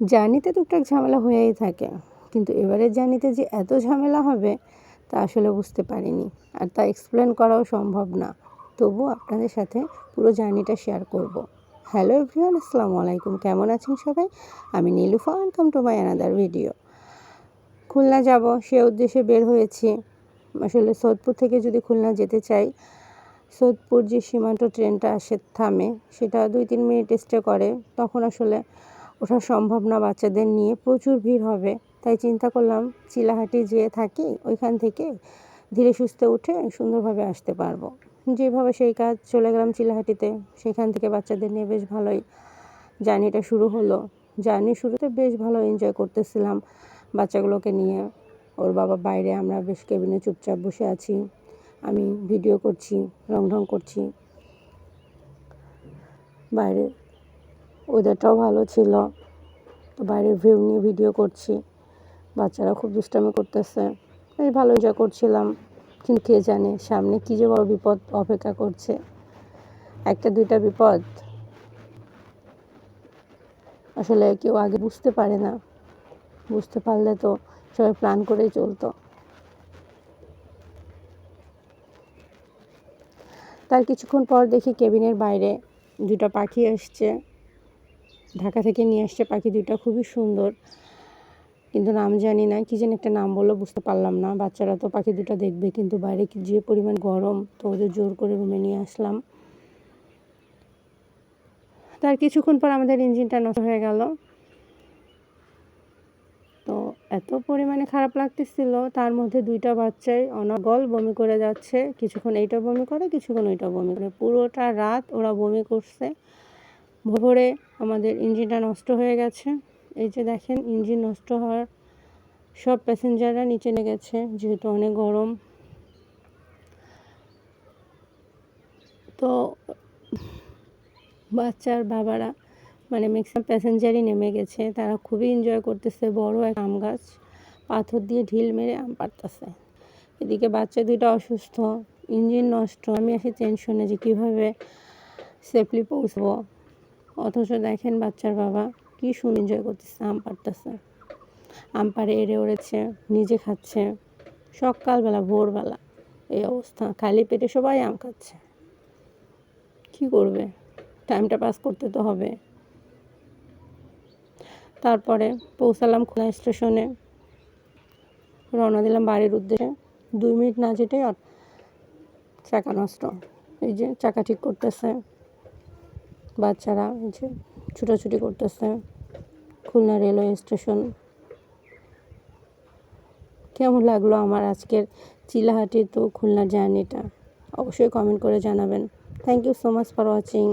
জার্নিতে টুকটাক ঝামেলা হয়েই থাকে, কিন্তু এবারের জার্নিতে যে এত ঝামেলা হবে তা আসলে বুঝতে পারিনি আর তা এক্সপ্লেন করাও সম্ভব না। তবু আপনাদের সাথে পুরো জার্নিটা শেয়ার করব। হ্যালো এভরিওয়ান আসসালামু আলাইকুম। কেমন আছেন সবাই? আমি Nilufa welcome to my another video Khulna যাব, সে উদ্দেশ্যে বের হয়েছি। আসলে সোদপুর থেকে যদি খুলনা যেতে চাই, সোদপুর যে সীমান্ত ট্রেনটা আসে, থামে, সেটা দুই তিন মিনিট স্টে করে, তখন আসলে ওঠা সম্ভব না বাচ্চাদের নিয়ে প্রচুর ভিড় হবে। তাই চিন্তা করলাম, চিলাহাটি যেয়ে থাকি, ওইখান থেকে ধীরে সুস্থে উঠে সুন্দরভাবে আসতে পারব। যেভাবে সেই কাজ, চলে গেলাম চিলাহাটিতে। সেখান থেকে বাচ্চাদের নিয়ে বেশ ভালোই জার্নিটা শুরু হলো। জার্নি শুরুতে বেশ ভালো এনজয় করতেছিলাম বাচ্চাগুলোকে নিয়ে। ওর বাবা বাইরে, আমরা বেশ কেবিনে চুপচাপ বসে আছি। আমি ভিডিও করছি রং ঢং করছি। বাইরে ওয়েদারটাও ভালো ছিল। তো বাইরের ভিউ নিয়ে ভিডিও করছি। বাচ্চারা খুব দুষ্টামি করতেছে। বেশ ভালো এনজয় করছিলাম। কিন্তু কে জানে সামনে কী যে বড় বিপদ অপেক্ষা করছে। একটা, দুইটা বিপদ আসলে কেউ আগে বুঝতে পারে না। বুঝতে পারলে তো সবাই প্ল্যান করেই চলতো। তার কিছুক্ষণ পর দেখি কেবিনের বাইরে দুটা পাখি আসছে ঢাকা থেকে নিয়ে আসছে পাখি দুইটা খুবই সুন্দর। কিন্তু নাম জানি না, কী যেন একটা নাম বলল বুঝতে পারলাম না। বাচ্চারা তো পাখি দুটো দেখবে, কিন্তু বাইরে যে পরিমাণ গরম, তো ওদের জোর করে রুমে নিয়ে আসলাম। তার কিছুক্ষণ পর আমাদের ইঞ্জিনটা নষ্ট হয়ে গেল। তো এত পরিমাণে খারাপ লাগতেছিল, তার মধ্যে দুইটা বাচ্চাই অনগল বমি করে যাচ্ছে। কিছুক্ষণ এইটা বমি করে, কিছুক্ষণ ওইটা বমি করে। পুরোটা রাত ওরা বমি করছে। ভোরে আমাদের ইঞ্জিনটা নষ্ট হয়ে গেছে। এই যে দেখেন, ইঞ্জিন নষ্ট হওয়ার সব প্যাসেঞ্জাররা নিচে নেমে গেছে, যেহেতু অনেক গরম। তো বাচ্চার বাবারা মানে ম্যাক্সিমাম প্যাসেঞ্জারই নেমে গেছে। তারা খুবই এনজয় করতেছে, বড় এক আম গাছ, পাথর দিয়ে ঢিল মেরে আম পাড়তেছে। এদিকে বাচ্চা দুইটা অসুস্থ, ইঞ্জিন নষ্ট। আমি আসি টেনশনে যে কীভাবে সেফলি পৌঁছবো। অথচ দেখেন বাচ্চার বাবা কি শুন এনজয় করতেছে, আম পাড়তেছে। আম পাড়ে এড়ে ওড়েছে, নিজে খাচ্ছে। সকালবেলা, ভোরবেলা এই অবস্থা। খালি পেটে সবাই আম খাচ্ছে। কি করবে? টাইমটা পাস করতে তো হবে। তারপরে পৌঁছালাম খোলা স্টেশনে রওনা দিলাম বাড়ির উদ্দেশ্যে। দুই মিনিট না যেটাই চাকা নষ্ট। এই যে চাকা ঠিক করতেছে। বাচ্চারা যে ছুটাছুটি করতেছে, খুলনা রেলওয়ে স্টেশন। কেমন লাগল আমার আজকের চিলাহাটি তো খুলনা জার্নিটা? অবশ্যই কমেন্ট করে জানাবেন। Thank you so much for watching